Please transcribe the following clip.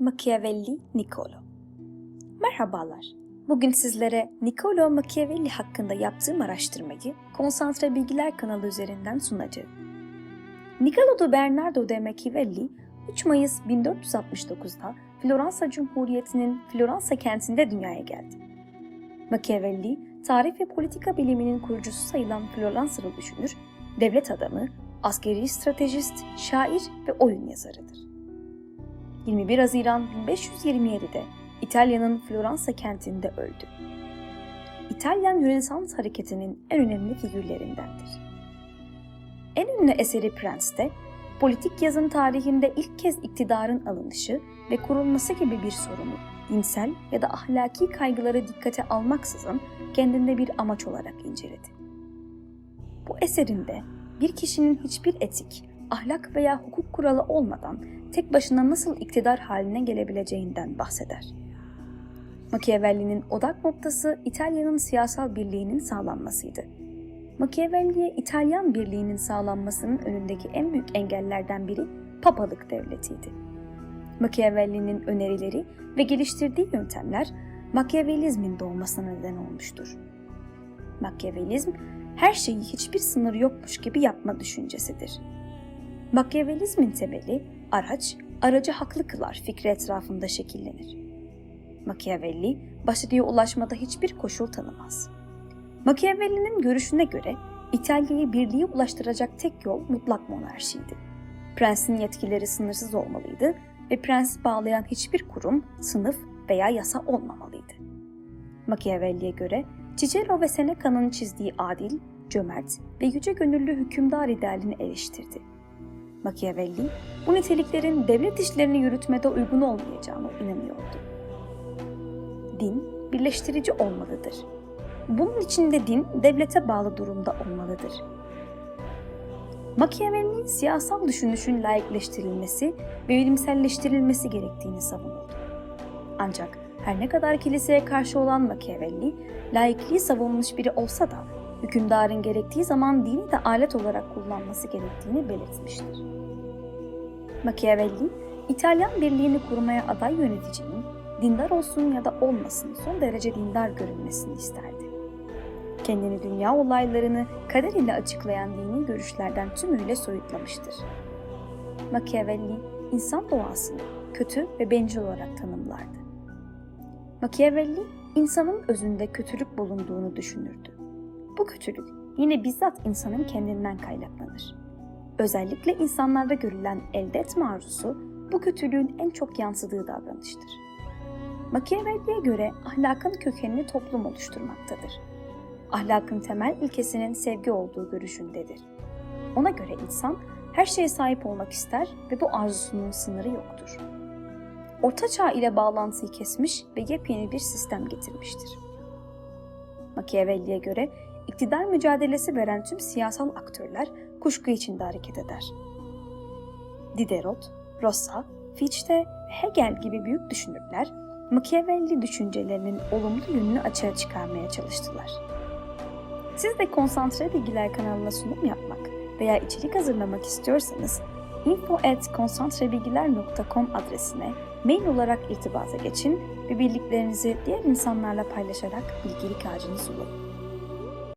Machiavelli Niccolo Merhabalar. Bugün sizlere Niccolo Machiavelli hakkında yaptığım araştırmayı Konsantre Bilgiler kanalı üzerinden sunacağım. Niccolo de Bernardo de Machiavelli 3 Mayıs 1469'da Floransa Cumhuriyeti'nin Floransa kentinde dünyaya geldi. Machiavelli, tarih ve politika biliminin kurucusu sayılan Floransalı düşünür, devlet adamı, askeri stratejist, şair ve oyun yazarıdır. 21 Haziran 1527'de İtalya'nın Floransa kentinde öldü. İtalyan Rönesans hareketinin en önemli figürlerindendir. En ünlü eseri Prens'te, politik yazın tarihinde ilk kez iktidarın alınışı ve kurulması gibi bir sorunu dinsel ya da ahlaki kaygıları dikkate almaksızın kendinde bir amaç olarak inceledi. Bu eserinde bir kişinin hiçbir etik, ahlak veya hukuk kuralı olmadan tek başına nasıl iktidar haline gelebileceğinden bahseder. Machiavelli'nin odak noktası İtalya'nın siyasal birliğinin sağlanmasıydı. Machiavelli'ye İtalyan birliğinin sağlanmasının önündeki en büyük engellerden biri papalık devletiydi. Machiavelli'nin önerileri ve geliştirdiği yöntemler Machiavellizmin doğmasına neden olmuştur. Machiavellizm, her şeyi hiçbir sınır yokmuş gibi yapma düşüncesidir. Machiavellizmin temeli araç, aracı haklı kılar fikri etrafında şekillenir. Machiavelli, başarıya ulaşmada hiçbir koşul tanımaz. Machiavelli'nin görüşüne göre İtalya'yı birliğe ulaştıracak tek yol mutlak monarşiydi. Prensin yetkileri sınırsız olmalıydı ve prensi bağlayan hiçbir kurum, sınıf veya yasa olmamalıydı. Machiavelli'ye göre Cicero ve Seneca'nın çizdiği adil, cömert ve yüce gönüllü hükümdar idealini eleştirdi. Machiavelli, bu niteliklerin devlet işlerini yürütmede uygun olmayacağına inanıyordu. Din, birleştirici olmalıdır. Bunun için de din, devlete bağlı durumda olmalıdır. Machiavelli, siyasal düşünüşün layıkleştirilmesi ve bilimselleştirilmesi gerektiğini savunurdu. Ancak her ne kadar kiliseye karşı olan Machiavelli, laikliği savunmuş biri olsa da hükümdarın gerektiği zaman dini de alet olarak kullanması gerektiğini belirtmiştir. Machiavelli, İtalyan birliğini kurmaya aday yöneticinin dindar olsun ya da olmasın son derece dindar görünmesini isterdi. Kendini dünya olaylarını kader ile açıklayan dini görüşlerden tümüyle soyutlamıştır. Machiavelli, insan doğasını kötü ve bencil olarak tanımlardı. Machiavelli, insanın özünde kötülük bulunduğunu düşünürdü. Bu kötülük yine bizzat insanın kendinden kaynaklanır. Özellikle insanlarda görülen elde etme arzusu bu kötülüğün en çok yansıdığı davranıştır. Machiavelli'ye göre ahlakın kökenini toplum oluşturmaktadır. Ahlakın temel ilkesinin sevgi olduğu görüşündedir. Ona göre insan her şeye sahip olmak ister ve bu arzusunun sınırı yoktur. Orta Çağ ile bağlantıyı kesmiş ve yepyeni bir sistem getirmiştir. Machiavelli'ye göre iktidar mücadelesi veren tüm siyasal aktörler kuşku içinde hareket eder. Diderot, Rossa, Fichte Hegel gibi büyük düşünürler Machiavelli düşüncelerinin olumlu yönünü açığa çıkarmaya çalıştılar. Siz de Konsantre Bilgiler kanalına sunum yapmak veya içerik hazırlamak istiyorsanız info@konsantrebilgiler.com adresine mail olarak irtibata geçin ve bildiklerinizi diğer insanlarla paylaşarak bilgilik ağacını sulayın.